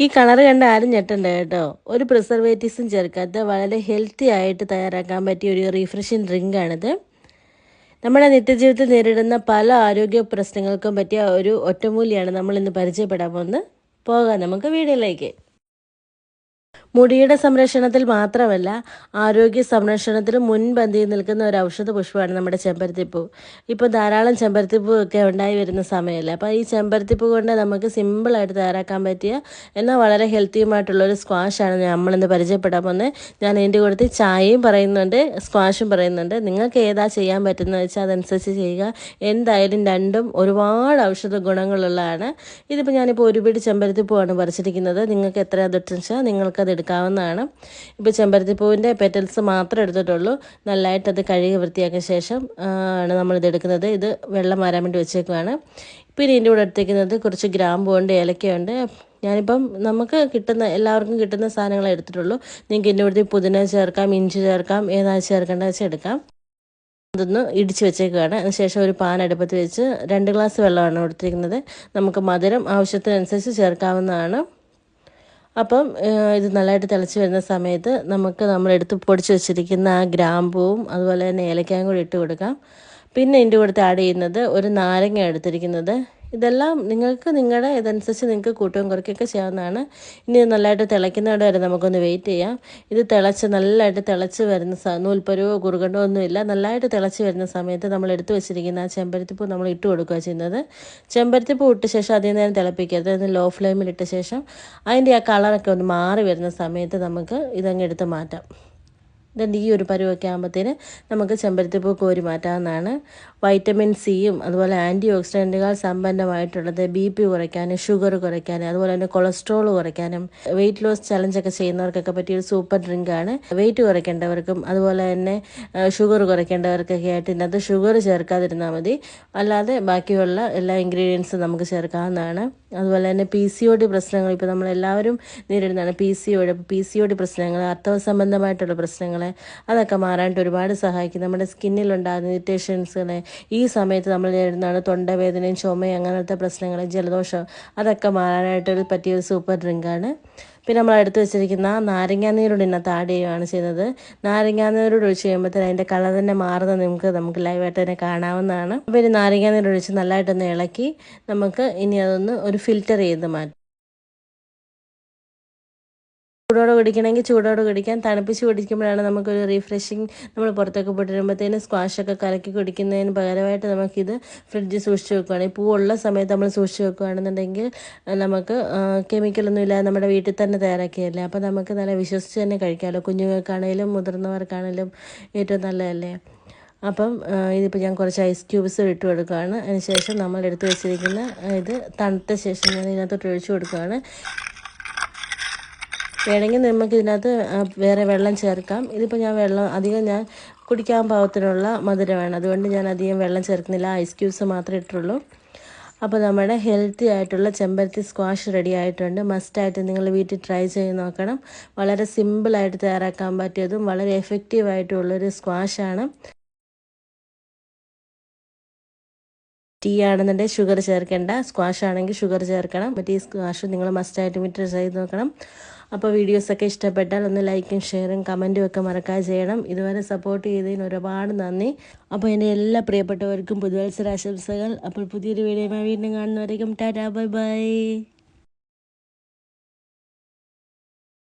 ഈ കളർ കണ്ട് ആരും ഞെട്ടണ്ട കേട്ടോ. ഒരു പ്രിസർവേറ്റീവ്സും ചേർക്കാത്ത വളരെ ഹെൽത്തി ആയിട്ട് തയ്യാറാക്കാൻ പറ്റിയ ഒരു റീഫ്രഷിങ് ഡ്രിങ്ക് ആണിത്. നമ്മുടെ നിത്യജീവിതത്തിൽ നേരിടുന്ന പല ആരോഗ്യ പ്രശ്നങ്ങൾക്കും പറ്റിയ ഒരു ഒറ്റമൂലിയാണ് നമ്മൾ ഇന്ന് പരിചയപ്പെടാൻ പോകുന്നത്. പോകാം നമുക്ക് വീഡിയോയിലേക്ക്. മുടിയുടെ സംരക്ഷണത്തിൽ മാത്രമല്ല ആരോഗ്യ സംരക്ഷണത്തിലും മുൻപന്തിയിൽ നിൽക്കുന്ന ഒരു ഔഷധ പുഷ്പമാണ് നമ്മുടെ ചെമ്പരത്തിപ്പൂ. ഇപ്പോൾ ധാരാളം ചെമ്പരത്തിപ്പൂ ഒക്കെ ഉണ്ടായി വരുന്ന സമയമല്ലേ അപ്പോൾ ഈ ചെമ്പരത്തിപ്പൂ കൊണ്ട് നമുക്ക് സിമ്പിളായിട്ട് തയ്യാറാക്കാൻ പറ്റിയ എന്നാൽ വളരെ ഹെൽത്തിയുമായിട്ടുള്ള ഒരു സ്ക്വാഷാണ് നമ്മളിന്ന് പരിചയപ്പെടാൻ പോകുന്നത്. ഞാൻ എന്റെ കൂടുതൽ ചായയും പറയുന്നുണ്ട് സ്ക്വാഷും പറയുന്നുണ്ട്. നിങ്ങൾക്ക് ഏതാ ചെയ്യാൻ പറ്റുന്നത് വെച്ചാൽ അതനുസരിച്ച് ചെയ്യുക. എന്തായാലും രണ്ടും ഒരുപാട് ഔഷധ ഗുണങ്ങളുള്ളതാണ്. ഇതിപ്പോൾ ഞാനിപ്പോൾ ഒരു പിടി ചെമ്പരത്തിപ്പൂവാണ് പറിച്ചിരിക്കുന്നത്. നിങ്ങൾക്ക് എത്ര അതെടുത്തെന്ന് വെച്ചാൽ നിങ്ങൾക്കത് എടുക്കാവുന്നതാണ്. ഇപ്പോൾ ചെമ്പരത്തിപ്പൂവിന്റെ പെറ്റൽസ് മാത്രമേ എടുത്തിട്ടുള്ളൂ. നല്ലതായിട്ട് അത് കഴുകി വൃത്തിയാക്കിയ ശേഷം ആണ് നമ്മളിത് എടുക്കുന്നത്. ഇത് വെള്ളം വരാൻ വേണ്ടി വെച്ചേക്കുവാണ്. പിന്നെ ഇതിന്റെ കൂടെ എടുത്തേക്കുന്നത് കുറച്ച് ഗ്രാമ്പുണ്ട് ഏലക്കയുണ്ട് ഞാനിപ്പം നമുക്ക് കിട്ടുന്ന എല്ലാവർക്കും കിട്ടുന്ന സാധനങ്ങളെ എടുത്തിട്ടുള്ളൂ. നിങ്ങൾക്ക് ഇതിന്റെ കൂടുതൽ പുതിന ചേർക്കാം ഇഞ്ചി ചേർക്കാം ഏതാ ചേർക്കേണ്ടത് വെച്ചാൽ എടുക്കാം. അതൊന്ന് ഇടിച്ച് വെച്ചേക്കുകയാണ് അതിനുശേഷം ഒരു പാൻ അടുപ്പത്ത് വെച്ച് രണ്ട് ഗ്ലാസ് വെള്ളമാണ് കൊടുത്തിരിക്കുന്നത്. നമുക്ക് മധുരം ആവശ്യത്തിനനുസരിച്ച് ചേർക്കാവുന്നതാണ്. അപ്പം ഇത് നല്ലതായിട്ട് തിളച്ച് വരുന്ന സമയത്ത് നമുക്ക് നമ്മൾ എടുത്ത് പൊടിച്ച് വെച്ചിരിക്കുന്ന ആ ഗ്രാമ്പൂവും അതുപോലെ തന്നെ ഏലക്കായും കൂടി ഇട്ട് കൊടുക്കാം. പിന്നെ ഇതിന്റെ കൂടെ ആഡ് ചെയ്യുന്നത് ഒരു നാരങ്ങ എടുത്തിരിക്കുന്നത്. ഇതെല്ലാം നിങ്ങൾക്ക് നിങ്ങളുടെ ഇതനുസരിച്ച് നിങ്ങൾക്ക് കൂട്ടുകയും കുറയ്ക്കുകയൊക്കെ ചെയ്യാവുന്നതാണ്. ഇനി നല്ലതായിട്ട് തിളയ്ക്കുന്നവിടെ വരെ നമുക്കൊന്ന് വെയിറ്റ് ചെയ്യാം. ഇത് തിളച്ച് നല്ലതായിട്ട് തിളച്ച് വരുന്ന നൂൽപ്പരവോ കുറുകണ്ടോ ഒന്നുമില്ല. നല്ലതായിട്ട് തിളച്ച് വരുന്ന സമയത്ത് നമ്മൾ എടുത്തു വെച്ചിരിക്കുന്ന ആ ചെമ്പരത്തിപ്പൂ നമ്മൾ ഇട്ട് കൊടുക്കുക ചെയ്യുന്നത്. ചെമ്പരത്തിപ്പൂ ഇട്ട ശേഷം അധികം നേരം തിളപ്പിക്കരുത്. അതിന് ലോ ഫ്ലെയിമിൽ ഇട്ട ശേഷം അതിന്റെ ആ കളറൊക്കെ ഒന്ന് മാറി വരുന്ന സമയത്ത് നമുക്ക് ഇതങ്ങ് എടുത്ത് മാറ്റാം. ഇതുണ്ട് ഈ ഒരു പരുവൊക്കെ ആകുമ്പോഴത്തേന് നമുക്ക് ചെമ്പരത്തിപ്പൂ കോരി മാറ്റാവുന്നതാണ്. വൈറ്റമിൻ സിയും അതുപോലെ ആന്റി ഓക്സിഡന്റുകൾ സമ്പന്നമായിട്ടുള്ളത് ബി പി കുറയ്ക്കാനും ഷുഗർ കുറയ്ക്കാനും അതുപോലെ തന്നെ കൊളസ്ട്രോൾ കുറയ്ക്കാനും വെയിറ്റ് ലോസ് ചലഞ്ചൊക്കെ ചെയ്യുന്നവർക്കൊക്കെ പറ്റിയ ഒരു സൂപ്പർ ഡ്രിങ്കാണ് വെയിറ്റ് കുറയ്ക്കേണ്ടവർക്കും അതുപോലെ തന്നെ ഷുഗർ കുറയ്ക്കേണ്ടവർക്കൊക്കെ ആയിട്ട് ഇതിനകത്ത് ഷുഗർ ചേർക്കാതിരുന്നാൽ മതി. അല്ലാതെ ബാക്കിയുള്ള എല്ലാ ഇൻഗ്രീഡിയൻസും നമുക്ക് ചേർക്കാവുന്നതാണ്. അതുപോലെ തന്നെ പി സി ഒ ഡി പ്രശ്നങ്ങൾ ഇപ്പോൾ നമ്മളെല്ലാവരും നേരിടുന്നതാണ്. P C O D P C O D പ്രശ്നങ്ങൾ അർത്ഥവ സംബന്ധമായിട്ടുള്ള പ്രശ്നങ്ങൾ അതൊക്കെ മാറാനായിട്ട് ഒരുപാട് സഹായിക്കും. നമ്മുടെ സ്കിന്നിലുണ്ടാകുന്ന ഇറിറ്റേഷൻസുകളെ ഈ സമയത്ത് നമ്മൾ നേരിടുന്നതാണ് തൊണ്ടവേദനയും ചുമയും അങ്ങനത്തെ പ്രശ്നങ്ങൾ ജലദോഷം. അതൊക്കെ മാറാനായിട്ടൊരു പറ്റിയ ഒരു സൂപ്പർ ഡ്രിങ്കാണ് പിന്നെ നമ്മൾ എടുത്ത് വെച്ചിരിക്കുന്ന നാരങ്ങാനീരോട് ഇന്നത്തെ ആഡ് ചെയ്യുകയാണ് ചെയ്യുന്നത്. നാരങ്ങാനീരോട് ഒഴിച്ച് കഴിയുമ്പോഴത്തേന് അതിന്റെ കളർ തന്നെ മാറുന്നത് നമുക്ക് നമുക്ക് ലൈവായിട്ട് തന്നെ കാണാവുന്നതാണ്. അപ്പോൾ ഇനി നാരങ്ങാനീര് ഒഴിച്ച് നല്ലതായിട്ടൊന്ന് ഇളക്കി നമുക്ക് ഇനി അതൊന്ന് ഒരു ഫിൽറ്റർ ചെയ്ത് മാറ്റാം. ചൂടോടെ കുടിക്കണമെങ്കിൽ ചൂടോടെ കുടിക്കാം. തണുപ്പിച്ച് കുടിക്കുമ്പോഴാണ് നമുക്കൊരു റീഫ്രഷിങ് നമ്മൾ പുറത്തൊക്കെ പോയിട്ട് വരുമ്പോഴത്തേന് സ്ക്വാഷൊക്കെ കലക്കി കുടിക്കുന്നതിന് പകരമായിട്ട് നമുക്കിത് ഫ്രിഡ്ജിൽ സൂക്ഷിച്ച് വെക്കുകയാണെങ്കിൽ പൂവുള്ള സമയത്ത് നമ്മൾ സൂക്ഷിച്ച് വെക്കുകയാണെന്നുണ്ടെങ്കിൽ നമുക്ക് കെമിക്കലൊന്നും ഇല്ലാതെ നമ്മുടെ വീട്ടിൽ തന്നെ തയ്യാറാക്കിയല്ലേ? അപ്പോൾ നമുക്ക് നല്ല വിശ്വസിച്ച് തന്നെ കഴിക്കാമല്ലോ. കുഞ്ഞുങ്ങൾക്കാണേലും മുതിർന്നവർക്കാണേലും ഏറ്റവും നല്ലതല്ലേ? അപ്പം ഇതിപ്പോൾ ഞാൻ കുറച്ച് ഐസ് ക്യൂബ്സ് ഇട്ട് കൊടുക്കുകയാണ്. അതിന് ശേഷം നമ്മൾ എടുത്ത് വെച്ചിരിക്കുന്ന ഇത് തണുത്ത ശേഷം ഞാൻ ഇതിനകത്തോട്ട് ഒഴിച്ചു കൊടുക്കുകയാണ്. വേണമെങ്കിൽ നമുക്ക് ഇതിനകത്ത് വേറെ വെള്ളം ചേർക്കാം. ഇതിപ്പോൾ ഞാൻ വെള്ളം അധികം ഞാൻ കുടിക്കാൻ പാകത്തിനുള്ള മധുരമാണ്. അതുകൊണ്ട് ഞാൻ അധികം വെള്ളം ചേർക്കുന്നില്ല. ഐസ് ക്യൂബ്സ് മാത്രമേ ഇട്ടുള്ളൂ. അപ്പോൾ നമ്മുടെ ഹെൽത്തി ആയിട്ടുള്ള ചെമ്പരത്തി സ്ക്വാഷ് റെഡി ആയിട്ടുണ്ട്. മസ്റ്റായിട്ട് നിങ്ങൾ വീട്ടിൽ ട്രൈ ചെയ്ത് നോക്കണം. വളരെ സിമ്പിളായിട്ട് തയ്യാറാക്കാൻ പറ്റിയതും വളരെ എഫക്റ്റീവ് ആയിട്ടുള്ളൊരു സ്ക്വാഷാണ് ടീ ആണെന്നുണ്ടെങ്കിൽ ഷുഗർ ചേർക്കേണ്ട. സ്ക്വാഷ് ആണെങ്കിൽ ഷുഗർ ചേർക്കണം. മറ്റേ ഈ സ്ക്വാഷ് നിങ്ങൾ മസ്റ്റായിട്ട് ട്രൈ ചെയ്ത് നോക്കണം. അപ്പോൾ വീഡിയോസൊക്കെ ഇഷ്ടപ്പെട്ടാൽ ഒന്ന് ലൈക്കും ഷെയറും കമന്റും ഒക്കെ മറക്കാതെ ചെയ്യണം. ഇതുവരെ സപ്പോർട്ട് ചെയ്തതിന് ഒരുപാട് നന്ദി. അപ്പോൾ എന്റെ എല്ലാ പ്രിയപ്പെട്ടവർക്കും പുതുവത്സരാശംസകൾ. അപ്പോൾ പുതിയൊരു വീഡിയോ വീണ്ടും കാണുന്നവരേക്കും ടാറ്റാ ബൈ ബൈ.